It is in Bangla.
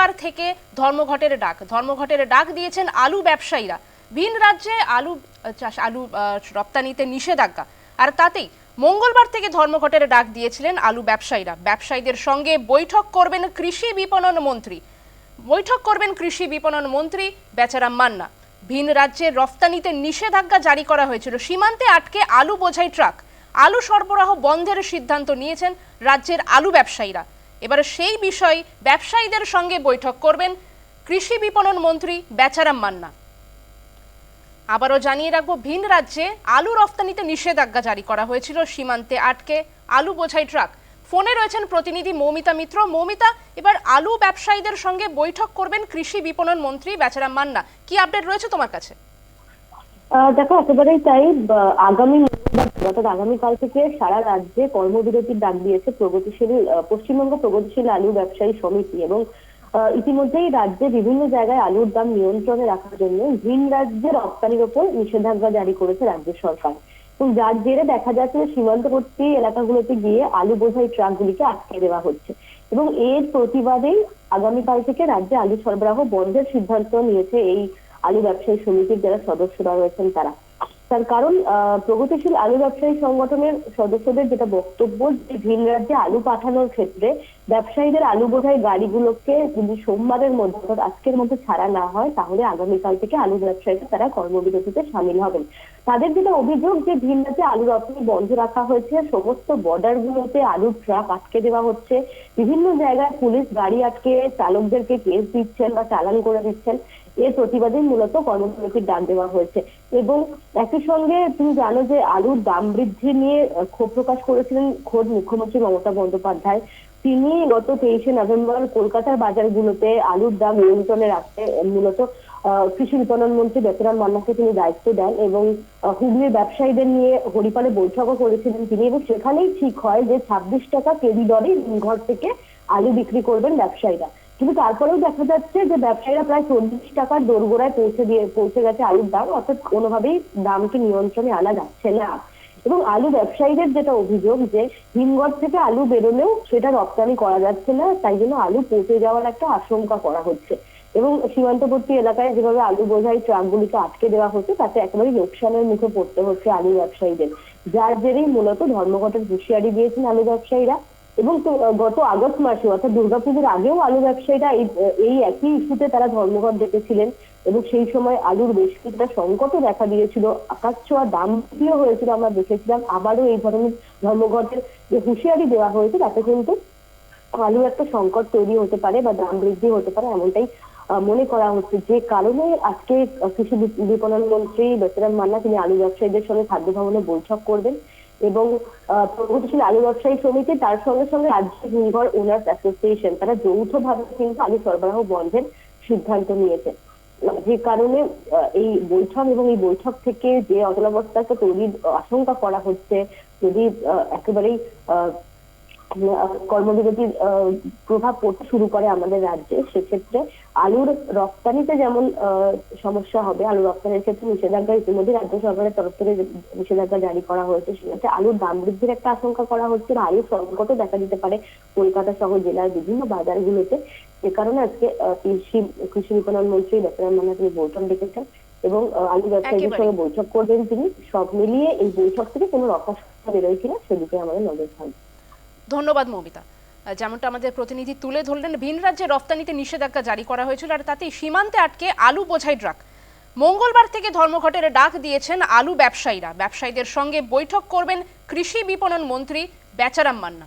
মঙ্গলবার থেকে ধর্মঘটের ডাক। ধর্মঘটের ডাক দিয়েছেন আলু ব্যবসায়ীরা। ভিন রাজ্যে আলু চাষ আলু রপ্তানিতে নিষেধাজ্ঞা। আর তাতেই মঙ্গলবার থেকে ধর্মঘটের ডাক দিয়েছিলেন আলু ব্যবসায়ীরা। ব্যবসায়ীদের সঙ্গে বৈঠক করবেন কৃষি বিপণন মন্ত্রী। বৈঠক করবেন কৃষি বিপণন মন্ত্রী বেচারাম মান্না। ভিন রাজ্যে রফতানিতে নিষেধাজ্ঞা জারি করা হয়েছিল। সীমান্তে আটকে আলু বোঝাই ট্রাক। আলু সরবরাহ বন্ধের সিদ্ধান্ত নিয়েছেন রাজ্যের আলু ব্যবসায়ীরা। এবার সেই বিষয় ব্যবসায়ীদের সঙ্গে বৈঠক করবেন কৃষি বিপণন মন্ত্রী বেচারাম মান্না। আবারও জানিয়ে রাখব, ভিন রাজ্যে আলু রফতানিতে নিষেধাজ্ঞা জারি করা হয়েছিল সীমান্তে আটকে আলু বোঝাই ট্রাক। ফোনে রয়েছেন প্রতিনিধি মৌমিতা মিত্র। মৌমিতা, এবার আলু ব্যবসায়ীদের সঙ্গে বৈঠক করবেন কৃষি বিপণন মন্ত্রী বেচারাম মান্না। কি আপডেট রয়েছে তোমার কাছে? দেখো, একেবারেই তাই। আগামী অর্থাৎ আগামীকাল থেকে সারা রাজ্যে কর্মবিরতির ডাক দিয়েছে প্রগতিশীল পশ্চিমবঙ্গ প্রগতিশীল আলু ব্যবসায়ী সমিতি এবং ইতিমধ্যেই রাজ্যে বিভিন্ন জায়গায় আলুর দাম নিয়ন্ত্রণে রাখার জন্য ভিন রাজ্যে রপ্তানির ওপর নিষেধাজ্ঞা জারি করেছে রাজ্য সরকার। এবং যার জেরে দেখা যাচ্ছে সীমান্তবর্তী এলাকাগুলোতে গিয়ে আলু বোঝাই ট্রাকগুলিকে আটকে দেওয়া হচ্ছে। এবং এর প্রতিবাদেই আগামীকাল থেকে রাজ্যে আলু সরবরাহ বন্ধের সিদ্ধান্ত নিয়েছে এই আলু ব্যবসায়ী সমিতির যারা সদস্যরা রয়েছেন তারা। তার কারণ প্রগতিশীল আলু ব্যবসায়ী সংগঠনের সদস্যদের যেটা বক্তব্য যে ভিন রাজ্যে আলু পাঠানোর ক্ষেত্রে ব্যবসায়ীদের আলু বোঝাই গাড়িগুলোকে যদি সোমবারের মধ্যে অর্থাৎ আজকের মধ্যে ছাড়া না হয়, তাহলে আগামীকাল থেকে আলু ব্যবসায়ীরা তারা কর্মবিরতিতে সামিল হবেন। তাদের যেটা অভিযোগ যে ভিন রাজ্যে আলু রপ্তানি বন্ধ রাখা হয়েছে, সমস্ত বর্ডার গুলোতে আলুর ট্রাক আটকে দেওয়া হচ্ছে। বিভিন্ন জায়গায় পুলিশ গাড়ি আটকে চালকদেরকে কেস দিচ্ছেন বা চালান করে দিচ্ছেন। এর প্রতিবাদে মূলত কর্মবিরতির ডাক দেওয়া হয়েছে। এবং একই সঙ্গে তুমি জানো যে আলুর দাম বৃদ্ধি নিয়ে ক্ষোভ প্রকাশ করেছিলেন খোদ মুখ্যমন্ত্রী মমতা বন্দ্যোপাধ্যায়। তিনি গত তেইশে নভেম্বর কলকাতার বাজারগুলোতে আলুর দাম নিয়ন্ত্রণে রাখতে মূলত কৃষি বিপণন মন্ত্রী বেতরাম মান্নাকে তিনি দায়িত্ব দেন এবং হুগলির ব্যবসায়ীদের নিয়ে হরিপালে বৈঠকও করেছিলেন তিনি এবং সেখানেই ঠিক হয় যে ছাব্বিশ টাকা কেজি দরে ঘর থেকে আলু বিক্রি করবেন ব্যবসায়ীরা। কিন্তু তারপরেও দেখা যাচ্ছে যে ব্যবসায়ীরা প্রায় চল্লিশ টাকার দোরগোড়ায় পৌঁছে দিয়ে, পৌঁছে গেছে আলুর দাম, অর্থাৎ কোনোভাবেই দামকে নিয়ন্ত্রণে আনা যাচ্ছে না। এবং আলু ব্যবসায়ীদের যেটা অভিযোগ যে হিমঘর থেকে আলু বেরোলেও সেটা রপ্তানি করা যাচ্ছে না, তাই জন্য আলু পচে যাওয়ার একটা আশঙ্কা করা হচ্ছে। এবং সীমান্তবর্তী এলাকায় যেভাবে আলু বোঝাই ট্রাকগুলিকে আটকে দেওয়া হচ্ছে, তাতে একেবারে লোকসানের মুখে পড়তে হচ্ছে আলু ব্যবসায়ীদের। যার জেরেই মূলত ধর্মঘটের হুঁশিয়ারি দিয়েছেন আলু ব্যবসায়ীরা। এবং গত আগস্ট মাসে, অর্থাৎ দুর্গাপুজোর আগেও আলু ব্যবসায়ীরা এই একই ইস্যুতে তারা ধর্মঘট ডেকেছিলেন এবং সেই সময় আলুর বেশ কিছুটা সংকটও দেখা দিয়েছিল। আকাশ ছোঁয়া দাম বৃদ্ধিও হয়েছিল, আমরা দেখেছিলাম। আবারও এই ধরনের ধর্মঘটের যে হুঁশিয়ারি দেওয়া হয়েছে, তাতে কিন্তু আলু একটা সংকট তৈরি হতে পারে বা দাম বৃদ্ধি হতে পারে এমনটাই মনে করা হচ্ছে। যে কারণে আজকে কৃষি বিপণন মন্ত্রী বেসরাম মান্না, তিনি আলু ব্যবসায়ীদের সঙ্গে খাদ্য ভবনে বৈঠক করবেন। এবং প্রগতিশীল আলু ব্যবসায়ী সমিতি তার সঙ্গে সঙ্গে রাজ্যের নির্ভর ওনার্স অ্যাসোসিয়েশন, তারা যৌথভাবে কিন্তু আলু সরবরাহ বন্ধের সিদ্ধান্ত নিয়েছে। যে কারণে এই বৈঠক এবং এই বৈঠক থেকে যে অচলাবস্থাকে তৈরির আশঙ্কা করা হচ্ছে, যদি একেবারেই কর্মবিরতির প্রভাব পড়তে শুরু করে আমাদের রাজ্যে। সেক্ষেত্রে আলুর রপ্তানিতে যেমন সমস্যা হবে আলু রপ্তানির ক্ষেত্রে নিষেধাজ্ঞা ইতিমধ্যে রাজ্য সরকারের তরফ থেকে নিষেধাজ্ঞা জারি করা হয়েছে সেক্ষেত্রে আলুর দাম বৃদ্ধির একটা আশঙ্কা করা হচ্ছে বা আলুর সংকটও দেখা দিতে পারে কলকাতা সহ জেলার বিভিন্ন বাজারগুলোতে। যে কারণে আজকে কৃষি কৃষি বিপণন মন্ত্রী ডক্টর মান্না তিনি বৈঠক ডেকেছেন এবং আলু ব্যবসায়ীদের সঙ্গে বৈঠক করবেন তিনি। সব মিলিয়ে এই বৈঠক থেকে কোনো রক্ষা বেরোয় কিনা সেদিকে আমাদের নজর থাকবে। ধন্যবাদ মৌমিতা। যেমনটা আমাদের প্রতিনিধি তুলে ধরলেন, ভিন রাজ্যে রফতানিতে নিষেধাজ্ঞা জারি করা হয়েছিল আর তাতে সীমান্তে আটকে আলু বোঝাই ট্রাক মঙ্গলবার থেকে ধর্মঘটের ডাক দিয়েছেন আলু ব্যবসায়ীরা। ব্যবসায়ীদের সঙ্গে বৈঠক করবেন কৃষি বিপণন মন্ত্রী বেচারাম মান্না।